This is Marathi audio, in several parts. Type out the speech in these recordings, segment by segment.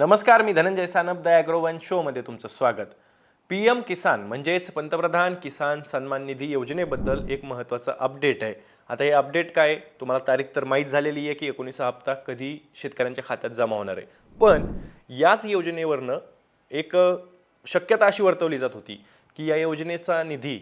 नमस्कार मी धनंजय सानप द ॲग्रोवन शोमध्ये तुमचं स्वागत. पी एम किसान म्हणजेच पंतप्रधान किसान सन्मान निधी योजनेबद्दल एक महत्त्वाचं अपडेट आहे. आता हे अपडेट काय? तुम्हाला तारीख तर माहीत झालेली आहे की एकोणीसा हप्ता कधी शेतकऱ्यांच्या खात्यात जमा होणार आहे. पण याच योजनेवरनं एक शक्यता अशी वर्तवली जात होती की या योजनेचा निधी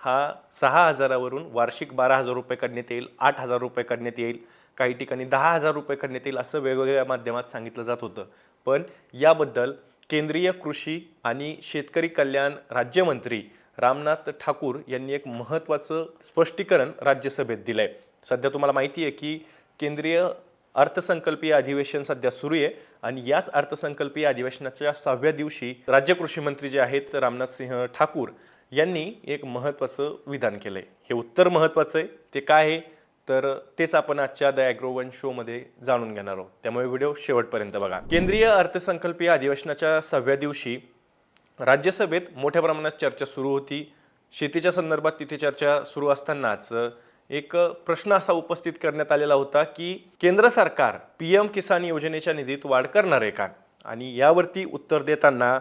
हा सहा हजारावरून वार्षिक बारा हजार रुपये काढण्यात येईल आठ हजार रुपये काढण्यात येईल. काही ठिकाणी दहा हजार रुपये करण्यात येईल असं वेगवेगळ्या माध्यमात सांगितलं जात होतं. पण याबद्दल केंद्रीय कृषी आणि शेतकरी कल्याण राज्यमंत्री रामनाथ ठाकूर यांनी एक महत्त्वाचं स्पष्टीकरण राज्यसभेत दिलं आहे सध्या तुम्हाला माहिती आहे की केंद्रीय अर्थसंकल्पीय अधिवेशन सध्या सुरू आहे आणि याच अर्थसंकल्पीय अधिवेशनाच्या सहाव्या दिवशी राज्य कृषी मंत्री जे आहेत रामनाथ सिंह ठाकूर यांनी एक महत्त्वाचं विधान केलं आहे हे उत्तर महत्त्वाचं आहे. ते काय आहे? तर तेच आपण आजच्या द ॲग्रोवन शोमध्ये जाणून घेणार आहोत. त्यामुळे व्हिडिओ शेवटपर्यंत बघा. केंद्रीय अर्थसंकल्पीय अधिवेशनाच्या सहाव्या दिवशी राज्यसभेत मोठ्या प्रमाणात चर्चा सुरू होती. शेतीच्या संदर्भात तिथे चर्चा सुरू असतानाच एक प्रश्न असा उपस्थित करण्यात आलेला होता की केंद्र सरकार पी एम किसान योजनेच्या निधीत वाढ करणार आहे का? आणि यावरती उत्तर देताना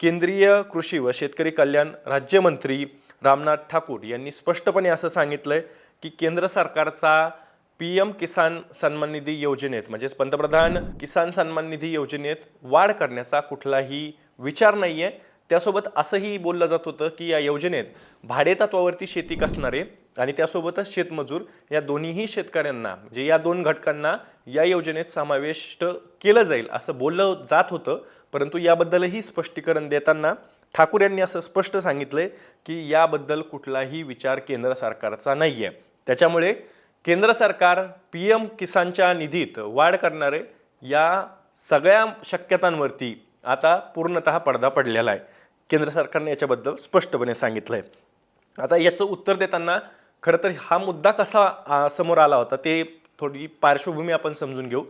केंद्रीय कृषी व शेतकरी कल्याण राज्यमंत्री रामनाथ ठाकूर यांनी स्पष्टपणे असं सांगितलं आहे की केंद्र सरकारचा पी एम किसान सन्मान निधी योजनेत म्हणजेच पंतप्रधान किसान सन्मान निधी योजनेत वाढ करण्याचा कुठलाही विचार नाही आहे त्यासोबत असंही बोललं जात होतं की या योजनेत भाडेतत्वावरती शेती कसणारे आणि त्यासोबतच शेतमजूर या दोन्हीही शेतकऱ्यांना म्हणजे या दोन घटकांना या योजनेत समाविष्ट केलं जाईल असं बोललं जात होतं. परंतु याबद्दलही स्पष्टीकरण देताना ठाकूर यांनी असं स्पष्ट सांगितलं की याबद्दल कुठलाही विचार केंद्र सरकारचा नाही आहे त्याच्यामुळे केंद्र सरकार पी एम किसानच्या निधीत वाढ करणारे या सगळ्या शक्यतांवरती आता पूर्णतः पडदा पडलेला आहे. केंद्र सरकारने याच्याबद्दल स्पष्टपणे सांगितलं आहे आता याचं उत्तर देताना खरं तर हा मुद्दा कसा समोर आला होता ते थोडी पार्श्वभूमी आपण समजून घेऊ.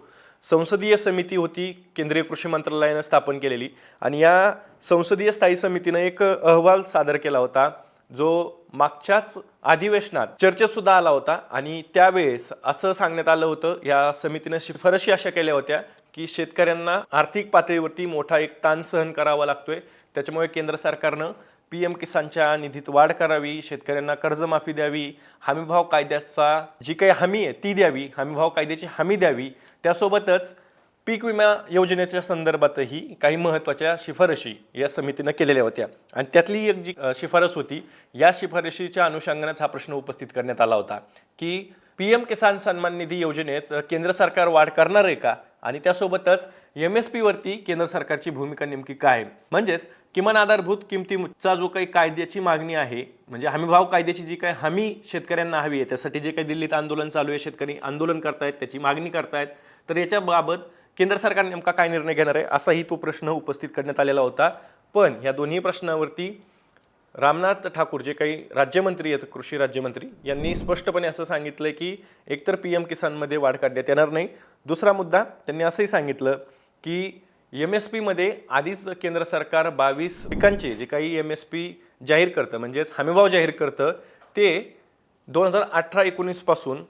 संसदीय समिती होती केंद्रीय कृषी मंत्रालयानं स्थापन केलेली आणि या संसदीय स्थायी समितीनं एक अहवाल सादर केला होता. जो मागच्याच अधिवेशनात चर्चेत सुद्धा आला होता आणि त्यावेळेस असं सांगण्यात आलं होतं या समितीनं शिफारशी अशा केल्या होत्या की शेतकऱ्यांना आर्थिक पातळीवरती मोठा एक ताण सहन करावा लागतोय. त्याच्यामुळे केंद्र सरकारनं पी एम किसानच्या निधीत वाढ करावी शेतकऱ्यांना कर्जमाफी द्यावी हमीभाव कायद्याचा जी काही हमी आहे ती द्यावी हमीभाव कायद्याची हमी द्यावी त्यासोबतच पीक विमा योजनेच्या संदर्भातही काही महत्त्वाच्या शिफारशी या समितीनं केलेल्या होत्या आणि त्यातली एक जी शिफारस होती या शिफारशीच्या अनुषंगानेच हा प्रश्न उपस्थित करण्यात आला होता की पी एम किसान सन्मान निधी योजनेत केंद्र सरकार वाढ करणार आहे का आणि त्यासोबतच एम एस पीवरती केंद्र सरकारची भूमिका नेमकी काय आहे? म्हणजेच किमान आधारभूत किमतीचा जो काही कायद्याची मागणी आहे म्हणजे हमीभाव कायद्याची जी काही हमी शेतकऱ्यांना हवी आहे त्यासाठी जे काही दिल्लीत आंदोलन चालू आहे शेतकरी आंदोलन करतायत त्याची मागणी करतायत तर याच्याबाबत केंद्र सरकार नेमका काय निर्णय घेणार आहे असाही तो प्रश्न उपस्थित करण्यात आलेला होता. पण या दोन्ही प्रश्नावरती रामनाथ ठाकूर जे काही राज्यमंत्री आहेत कृषी राज्यमंत्री यांनी स्पष्टपणे असं सांगितलं की एकतर पी एम किसानमध्ये वाढ काढण्यात येणार नाही. दुसरा मुद्दा त्यांनी असंही सांगितलं की एम एस पीमध्ये आधीच केंद्र सरकार बावीस पिकांचे जे काही एम एस पी जाहीर करतं म्हणजेच हमीभाव जाहीर करतं ते दोन हजार अठरा एकोणीसपासून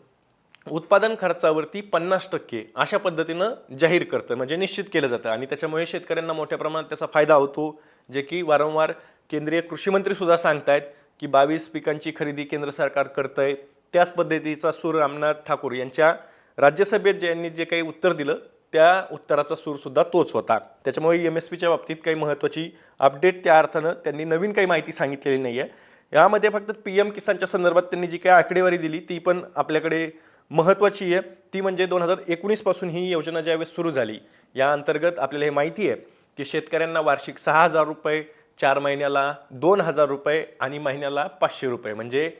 उत्पादन खर्चावरती पन्नास टक्के अशा पद्धतीनं जाहीर करतं म्हणजे निश्चित केलं जातं. आणि त्याच्यामुळे शेतकऱ्यांना मोठ्या प्रमाणात त्याचा फायदा होतो जे की वारंवार केंद्रीय कृषीमंत्रीसुद्धा सांगतायत की बावीस पिकांची खरेदी केंद्र सरकार करतंय. त्याच पद्धतीचा सूर रामनाथ ठाकूर यांच्या राज्यसभेत ज्यांनी जे काही उत्तर दिलं त्या उत्तराचा सूरसुद्धा तोच होता. त्याच्यामुळे एम एस पीच्या बाबतीत काही महत्त्वाची अपडेट त्या अर्थानं त्यांनी नवीन काही माहिती सांगितलेली नाही आहे यामध्ये फक्त पी एम किसानच्या संदर्भात त्यांनी जी काही आकडेवारी दिली ती पण आपल्याकडे महत्त्वाची आहे. ती म्हणजे दोन हजार एकोणीसपासून ही योजना ज्यावेळेस सुरू झाली या अंतर्गत आपल्याला हे माहिती आहे की शेतकऱ्यांना वार्षिक सहा हजार रुपये चार महिन्याला दोन हजार रुपये आणि महिन्याला पाचशे रुपये. म्हणजे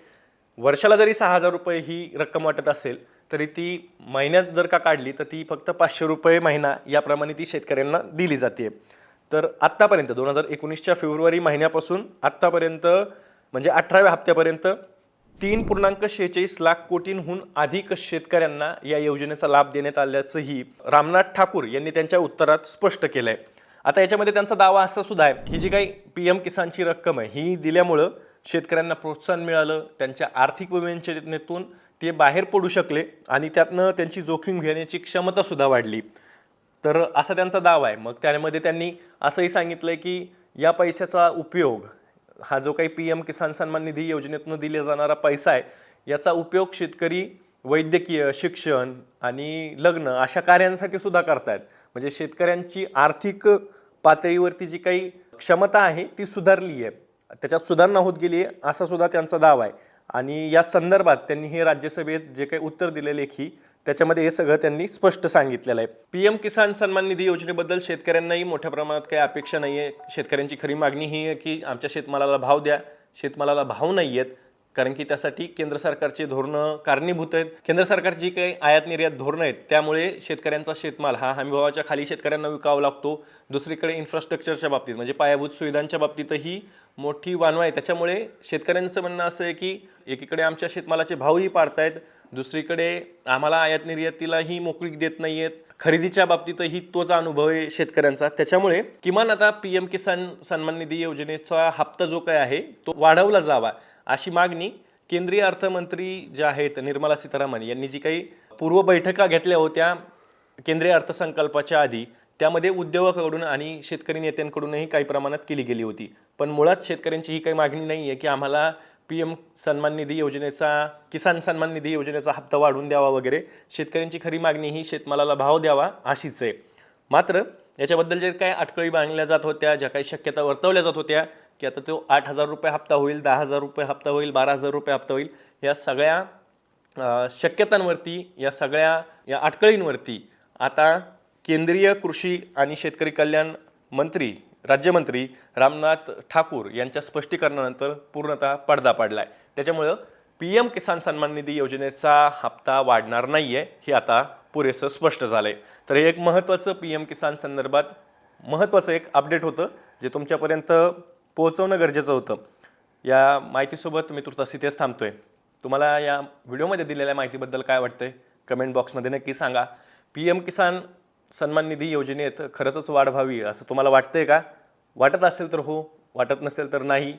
वर्षाला जरी सहा हजार रुपये ही रक्कम वाटत असेल तरी ती महिन्यात जर का काढली तर ती फक्त पाचशे रुपये महिना याप्रमाणे ती शेतकऱ्यांना दिली जाते. तर आत्तापर्यंत दोन हजार एकोणीसच्या फेब्रुवारी महिन्यापासून आत्तापर्यंत म्हणजे अठराव्या हप्त्यापर्यंत तीन पूर्णांक शेहेचाळीस लाख कोटींहून अधिक शेतकऱ्यांना या योजनेचा लाभ देण्यात आल्याचंही रामनाथ ठाकूर यांनी त्यांच्या उत्तरात स्पष्ट केलं आहे आता याच्यामध्ये त्यांचा दावा असा सुद्धा आहे ही जी काही पी एम किसानची रक्कम आहे ही दिल्यामुळं शेतकऱ्यांना प्रोत्साहन मिळालं त्यांच्या आर्थिक विवेचनेतून ते बाहेर पडू शकले आणि त्यातनं त्यांची जोखीम घेण्याची क्षमतासुद्धा वाढली. तर असा त्यांचा दावा आहे. मग त्यामध्ये त्यांनी असंही सांगितलंय की या पैशाचा उपयोग हा जो काही पी एम किसान सन्मान निधी योजनेतून दिला जाणारा पैसा आहे याचा उपयोग शेतकरी वैद्यकीय शिक्षण आणि लग्न अशा कार्यांसाठी सुद्धा करतायत. म्हणजे शेतकऱ्यांची आर्थिक पातळीवरती जी काही क्षमता आहे ती सुधारली आहे. त्याच्यात सुधारणा होत गेली आहे असा सुद्धा त्यांचा दावा आहे. आणि या संदर्भात त्यांनी हे राज्यसभेत जे काही उत्तर दिले लेखी त्याच्यामध्ये हे सगळं त्यांनी स्पष्ट सांगितलेलं आहे. पी एम किसान सन्मान निधी योजनेबद्दल शेतकऱ्यांनाही मोठ्या प्रमाणात काही अपेक्षा नाही आहे शेतकऱ्यांची खरी मागणी ही आहे की आमच्या शेतमालाला भाव द्या. शेतमालाला भाव नाही आहेत कारण की त्यासाठी केंद्र सरकारचे धोरणं कारणीभूत आहेत. केंद्र सरकारची जी काही आयात निर्यात धोरणं आहेत त्यामुळे शेतकऱ्यांचा शेतमाल हा हमीभावाच्या खाली शेतकऱ्यांना विकावा लागतो. दुसरीकडे इन्फ्रास्ट्रक्चरच्या बाबतीत म्हणजे पायाभूत सुविधांच्या बाबतीतही मोठी वानवा आहे त्याच्यामुळे शेतकऱ्यांचं म्हणणं असं आहे की एकीकडे आमच्या शेतमालाचे भावही पाडतायत दुसरीकडे आम्हाला आयात निर्यातीलाही मोकळी देत नाही आहेत खरेदीच्या बाबतीतही तोच अनुभव आहे शेतकऱ्यांचा. त्याच्यामुळे किमान आता पी एम किसान सन्मान निधी योजनेचा हप्ता जो काय आहे तो वाढवला जावा. अशी मागणी केंद्रीय अर्थमंत्री ज्या आहेत निर्मला सीतारामन यांनी जी काही पूर्व बैठका घेतल्या होत्या केंद्रीय अर्थसंकल्पाच्या आधी त्यामध्ये उद्योगाकडून आणि शेतकरी नेत्यांकडूनही काही प्रमाणात केली गेली होती. पण मुळात शेतकऱ्यांची ही काही मागणी नाही आहे की आम्हाला पी एम सन्मान निधी योजनेचा किसान सन्मान निधी योजनेचा हप्ता वाढवून द्यावा वगैरे शेतकऱ्यांची खरी मागणी ही शेतमालाला भाव द्यावा अशीच आहे. मात्र याच्याबद्दल जे काही अटकळी बांधल्या जात होत्या ज्या काही शक्यता वर्तवल्या जात होत्या की आता तो आठ हजार रुपये हप्ता होईल दहा हजार रुपये हप्ता होईल बारा हजार रुपये हप्ता होईल या सगळ्या शक्यतांवरती या सगळ्या या अटकळींवरती आता केंद्रीय कृषी आणि शेतकरी कल्याण मंत्री राज्यमंत्री रामनाथ ठाकूर यांच्या स्पष्टीकरणानंतर पूर्णतः पडदा पडला आहे त्याच्यामुळं पी एम किसान सन्मान निधी योजनेचा हप्ता वाढणार नाही आहे हे आता पुरेसं स्पष्ट झालं आहे तर हे एक महत्त्वाचं पी एम किसान संदर्भात महत्त्वाचं एक अपडेट होतं जे तुमच्यापर्यंत पोहोचवणं गरजेचं होतं. या माहितीसोबत मी तुर्तास इथेच थांबतोय. तुम्हाला या व्हिडिओमध्ये दिलेल्या माहितीबद्दल काय वाटतंय? कमेंट बॉक्समध्ये नक्की सांगा. पी एम किसान सन्मान निधी योजनेत खरंच वाढ व्हावी असं तुम्हाला वाटतंय का? वाटत असेल तर हो वाटत नसेल तर नाही.